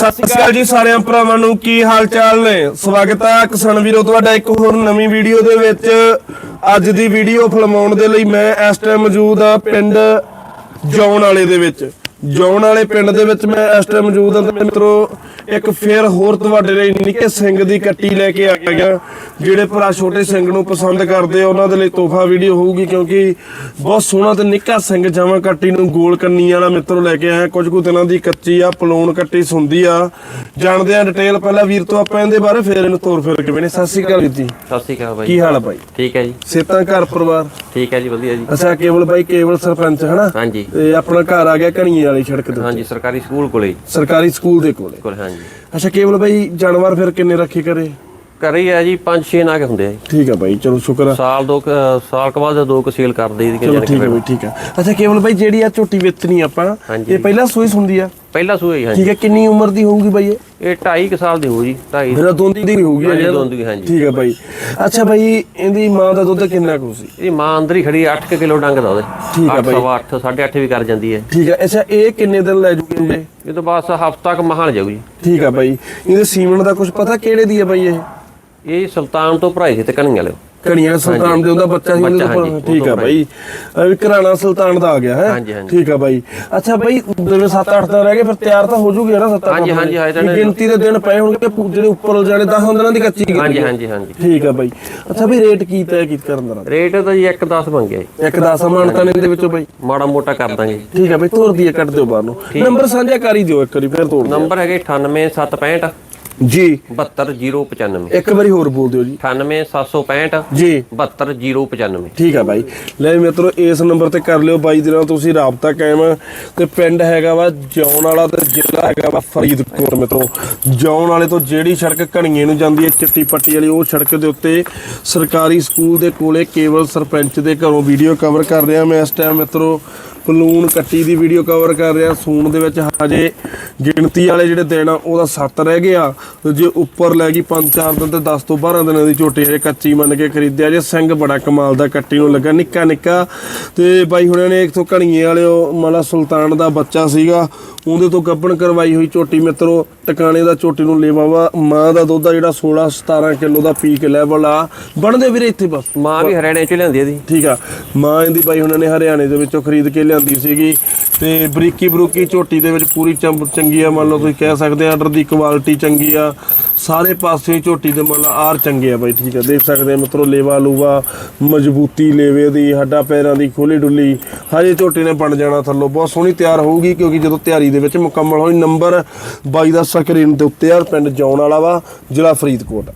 ਸਤਿ ਸ਼੍ਰੀ ਅਕਾਲ ਜੀ ਸਾਰਿਆਂ ਭਰਾਵਾਂ ਨੂੰ, ਕੀ ਹਾਲ ਚਾਲ ਨੇ? ਸਵਾਗਤ ਹੈ ਕਿਸਾਨ ਵੀਰੋ, ਤੁਹਾਡਾ ਇੱਕ ਹੋਰ ਨਵੀਂ ਵੀਡੀਓ ਦੇ ਵਿੱਚ। ਅੱਜ ਦੀ ਵੀਡੀਓ ਫਿਲਮਾਉਣ ਦੇ ਲਈ ਮੈਂ ਇਸ ਟਾਈਮ ਮੌਜੂਦ ਆ ਪਿੰਡ ਜੌਣ ਵਾਲੇ ਦੇ ਵਿੱਚ। ਜੌਨ ਵਾਲੇ ਪਿੰਡ ਦੇ ਵਿੱਚ ਮੈਂ ਇਸ ਟਾਈਮ ਮੌਜੂਦ ਹਾਂ ਤੇ ਮਿੱਤਰੋ, ਇੱਕ ਫੇਰ ਹੋਰ ਤੁਹਾਡੇ ਲਈ ਨਿੱਕੇ ਸਿੰਘ ਦੀ ਕੱਟੀ ਲੈ ਕੇ ਆ ਗਿਆ। ਜਿਹੜੇ ਭਰਾ ਛੋਟੇ ਸਿੰਘ ਨੂੰ ਪਸੰਦ ਕਰਦੇ ਆ ਉਹਨਾਂ ਦੇ ਲਈ ਤੋਹਫਾ ਵੀਡੀਓ ਹੋਊਗੀ ਕਿਉਂਕਿ ਬਹੁਤ ਸੋਹਣਾ ਤੇ ਨਿੱਕਾ ਸਿੰਘ ਜਮਾ ਕੱਟੀ ਨੂੰ ਗੋਲ ਕੰਨੀ ਵਾਲਾ ਮਿੱਤਰੋ ਲੈ ਕੇ ਆਇਆ। ਕੁਝ ਕੁ ਦਿਨਾਂ ਦੀ ਕੱਚੀ ਆ ਪਲੂਣ ਕੱਟੀ ਸੁੰਦੀ ਆ। ਜਾਣਦੇ ਆ ਡਿਟੇਲ ਪਹਿਲਾਂ ਵੀਰ ਤੋਂ ਆਪਾਂ ਇਹਦੇ ਬਾਰੇ ਫੇਰ ਇਹਨੂੰ ਤੋਰ ਫੇਰ ਕੇ ਬਣੇ ਸਤਿ ਸ਼੍ਰੀ ਅਕਾਲ ਵੀਰ ਜੀ। ਸਤਿ ਸ਼੍ਰੀ ਅਕਾਲ ਬਾਈ। ਕੀ ਹਾਲ ਆ ਬਾਈ? ਠੀਕ ਹੈ ਜੀ। ਸੇਤਾਂ ਘਰ ਪਰਿਵਾਰ? ਠੀਕ ਹੈ ਜੀ ਵਧੀਆ ਜੀ। ਅੱਛਾ ਕੇਵਲ ਬਾਈ ਕੇਵਲ ਸਰਪੰਚ ਹਨਾ? ਹਾਂਜੀ। ਤੇ ਆਪਣਾ ਘਰ ਆ ਗਿਆ ਘਣੀਏ ਵਾਲੀ ਸੜਕ ਤੇ ਹਾਂਜੀ ਸਰਕਾਰੀ ਸਕੂਲ ਕੋਲੇ। ਸਰਕਾਰੀ ਸਕੂਲ ਦੇ ਕੋਲੇ। ਕੋਲ ਹਾਂਜੀ। ਅੱਛਾ ਕੇਵਲ ਬਾਈ ਜਾਨਵਰ ਫਿਰ ਕਿੰਨੇ ਰੱਖੇ ਕਰੇ? ਘਰੇ ਆ ਜੀ 5-6 ਨਾਗ ਹੁੰਦੇ ਆ ਜੀ। ਠੀਕ ਆ ਬਾਈ ਚਲੋ ਸ਼ੁਕਰ ਆ। ਸਾਲ ਦੋ ਕੁ- ਸਾਲ ਕੁ ਬਾਅਦ ਦੋ ਕੁ ਸੇਲ ਕਰ ਦੇਈ ਦੀ ਚਲੋ ਠੀਕ ਬਾਈ ਠੀਕ ਆ। ਅੱਛਾ ਕੇਵਲ ਬਾਈ ਜਿਹੜੀ ਆ ਝੋਟੀ ਵੇਚਣੀ ਆਪਾਂ ਹਾਂਜੀ। ਇਹ ਪਹਿਲਾਂ ਸੂਈ ਹੁੰਦੀ ਆ? ਪਹਿਲਾ ਸੂਆ ਹੀ ਹਾਂਜੀ। ਠੀਕ ਹੈ ਕਿੰਨੀ ਉਮਰ ਦੀ ਹੋਊਗੀ ਬਾਈ ਇਹ? ਇਹ 2.5 ਸਾਲ ਦੀ ਹੋ ਜੀ 2.5 ਮੇਰਾ ਦੋਂਦੀ ਦੀ ਹੋਊਗੀ ਹਾਂਜੀ, ਅਜੇ। ਦੋਂਦੀ, ਹਾਂਜੀ। ਠੀਕ ਹੈ ਬਾਈ। ਅੱਛਾ ਬਾਈ ਇਹਦੀ ਮਾਂ ਦਾ ਦੁੱਧ ਕਿੰਨਾ ਕੁ ਸੀ? ਇਹਦੀ ਮਾਂ ਅੰਦਰ ਹੀ ਖੜੀ 8 ਕਿਲੋ ਡੰਗ ਦਾ ਉਹਦੇ। ਠੀਕ ਆ ਬਾਈ। 8 8 8.5 ਵੀ ਕਰ ਜਾਂਦੀ ਹੈ। ਠੀਕ ਹੈ ਅੱਛਾ ਇਹ ਕਿੰਨੇ ਦਿਨ ਲੈ ਜੂਗੇ ਇਹ? ਇਹ ਤੋਂ ਬਸ ਹਫਤਾ ਕ ਮਹਾਲ ਜਾਊ ਜੀ। ਠੀਕ ਆ ਬਾਈ। ਇਹਦੇ ਸੀਮਨ ਦਾ ਕੁਝ ਪਤਾ ਕਿਹੜੇ ਦੀ ਆ ਬਾਈ ਇਹ? ਇਹ ਸੁਲਤਾਨ ਤੋਂ ਭਰਾਈ ਸੀ ਤੇ ਕਣੀਆਂ ਵਾਲੇ। ਕਣੀਆਂ ਸੁਲਤਾਨ ਦੇ ਉਹਦਾ ਬੱਚਾ ਸੀ ਉਹਦੇ ਠੀਕ ਆ ਬਾਈ। ਵੀ ਘਰਾਣਾ ਸੁਲਤਾਨ ਦਾ ਆ ਗਿਆ ਹੈ। ਠੀਕ ਆ ਬਾਈ। ਅੱਛਾ ਬਾਈ ਜਿਵੇਂ 7-8 ਦਿਨ ਰਹਿ ਗਏ ਫਿਰ ਤਿਆਰ ਤਾਂ ਹੋ ਜੂਗੀ ਨਾ 7-8 ਹਾਂਜੀ, ਹਾਂਜੀ, ਹਾਂਜੀ, ਤਾਂ- ਗਿਣਤੀ ਦੇ ਦਿਨ ਪਏ ਹੋਣਗੇ ਜਿਹੜੇ ਉੱਪਰ ਜਾਣੇ 10 ਦਿਨਾਂ ਦੀ ਕੱਚੀ ਹਾਂਜੀ। ਹਾਂਜੀ ਹਾਂਜੀ। ਠੀਕ ਆ ਬਾਈ। ਅੱਛਾ ਬਈ ਰੇਟ ਕੀ ਤੈਅ ਕੀ ਕਰਨ ਦਾ? ਰੇਟ ਤਾਂ ਜੀ 1.10 ਮੰਗਿਆ ਜੀ। ਇੱਕ 10 ਮਾਨਤਾ ਨੇ ਦੇ ਵਿੱਚੋਂ ਬਾਈ। ਮਾੜਾ ਮੋਟਾ ਕਰ ਦਾਂਗੇ। ਠੀਕ ਆ ਬਈ ਤੋਰ ਦੀਏ ਕੱਢ ਦਿਓ ਬਾਹਰ ਨੂੰ। ਨੰਬਰ ਸਾਂਝਾ ਕਰ ਹੀ ਦਿਓ ਇੱਕ ਵਾਰੀ ਫਿਰ ਤੋੜ ਨੰਬਰ ਹੈਗੇ 98765 ਜੀ। 72095 ਇੱਕ ਵਾਰੀ ਹੋਰ ਬੋਲ ਦਿਓ ਜੀ। 98765 ਜੀ। 72095 ਠੀਕ ਆ ਬਾਈ। ਲੈ ਮਿੱਤਰੋ ਇਸ ਨੰਬਰ ਤੇ ਕਰ ਲਿਓ ਬਾਈ ਦੇ ਨਾਲ ਤੁਸੀਂ ਰਾਬਤਾ ਕਾਇਮ। ਤੇ ਪਿੰਡ ਹੈਗਾ ਵਾ ਜੌਨ ਵਾਲਾ ਤੇ ਜ਼ਿਲ੍ਹਾ ਹੈਗਾ ਵਾ ਫਰੀਦਕੋਟ ਮਿੱਤਰੋ। ਜੌਨ ਵਾਲੇ ਤੋਂ ਜਿਹੜੀ ਸੜਕ ਘਣੀਏ ਨੂੰ ਜਾਂਦੀ ਹੈ ਚਿੱਟੀ ਪੱਟੀ ਵਾਲੀ ਉਹ ਸੜਕ ਦੇ ਉੱਤੇ ਸਰਕਾਰੀ ਸਕੂਲ ਦੇ ਕੋਲੇ ਕੇਵਲ ਸਰਪੰਚ ਦੇ ਘਰੋਂ ਵੀਡੀਓ ਕਵਰ ਕਰ ਰਿਹਾ ਮੈਂ ਇਸ ਟਾਈਮ ਮਿੱਤਰੋ। ਪਲੂਨ ਕੱਟੀ ਦੀ ਵੀਡੀਓ ਕਵਰ ਕਰ ਰਿਹਾ। ਸੂਣ ਦੇ ਵਿੱਚ ਹਜੇ ਗਿਣਤੀ ਵਾਲੇ ਜਿਹੜੇ ਦਿਨ ਆ ਉਹਦਾ 7 ਰਹਿ ਗਿਆ ਤੇ ਜੇ ਉੱਪਰ ਲੈ ਗਈ 5-4 ਦਿਨ ਤੇ 10 ਤੋਂ 12 ਦਿਨਾਂ ਦੀ ਝੋਟੀ ਹਜੇ ਕੱਚੀ ਮੰਨ ਕੇ ਖਰੀਦਿਆ। ਜੇ ਸਿੰਘ ਬੜਾ ਕਮਾਲ ਦਾ ਕੱਟੀ ਨੂੰ ਲੱਗਾ ਨਿੱਕਾ ਨਿੱਕਾ। ਤੇ ਬਾਈ ਹੁਣਾਂ ਨੇ ਇੱਕ ਤੋਂ ਘਣੀਏ ਵਾਲੇ ਉਹ ਮਾਲਾ ਸੁਲਤਾਨ ਦਾ ਬੱਚਾ ਸੀਗਾ। ਉਹਦੇ ਤੋਂ ਗੱਭਣ ਕਰਵਾਈ ਹੋਈ ਝੋਟੀ। ਮਿੱਤਰੋ ਟਿਕਾਣੇ ਦਾ ਝੋਟੀ ਨੂੰ ਲੇਵਾ ਵਾ। ਮਾਂ ਦਾ ਦੁੱਧ ਆ ਜਿਹੜਾ 16-17 ਕਿਲੋ ਦਾ ਪੀਕ ਲੈਵਲ ਆ। ਬਣਦੇ ਵੀਰੇ ਇੱਥੇ ਬਸ। ਮਾਂ ਵੀ ਹਰਿਆਣੇ ਚ ਲਿਆਂਦੀ ਇਹਦੀ। ਠੀਕ ਆ। ਮਾਂ ਇਹਦੀ ਬਾਈ ਉਹਨਾਂ ਨੇ ਹਰਿਆਣੇ ਦੇ ਵਿੱਚੋਂ ਖਰੀਦ ਕੇ ਲਿਆਂਦੀ। ਸੀਗੀ ਤੇ ਬਰੀਕੀ ਬਰੂਕੀ ਝੋਟੀ ਦੇ ਵਿੱਚ ਪੂਰੀ ਚੰਗੀ ਆ, ਮੰਨ ਲਓ ਤੁਸੀਂ ਕਹਿ ਸਕਦੇ ਆ ਆਰਡਰ ਦੀ ਕੁਆਲਿਟੀ ਚੰਗੀ ਆ, ਸਾਰੇ ਪਾਸੇ ਝੋਟੀ ਦੇ ਮੰਨ ਆਰ ਚੰਗੇ ਆ ਬਾਈ, ਠੀਕ ਆ। ਦੇਖ ਸਕਦੇ ਆ ਮਿੱਤਰੋ, ਲੇਵਾ ਲੂਵਾ, ਮਜ਼ਬੂਤੀ ਲੇਵੇ ਦੀ, ਹੱਡਾ ਪੈਰਾਂ ਦੀ ਖੋਲੀ ਡੁੱਲੀ, ਹਜੇ ਝੋਟੀ ਨੇ ਬਣ ਜਾਣਾ ਥੱਲੋਂ। ਬਹੁਤ ਸੋਹਣੀ ਤਿਆਰ ਹੋਊਗੀ, ਕਿਉਂਕਿ ਜਦੋਂ ਤਿਆਰੀ ਦੇ ਵਿੱਚ ਮੁਕੰਮਲ ਹੋਈ, ਨੰਬਰ 22 ਦਾ ਸਕਰੀਨ ਦੇ ਉੱਤੇ ਆ ਪਿੰਡ ਜੌਨ ਵਾਲਾ ਵਾ, ਜ਼ਿਲ੍ਹਾ ਫਰੀਦਕੋਟ।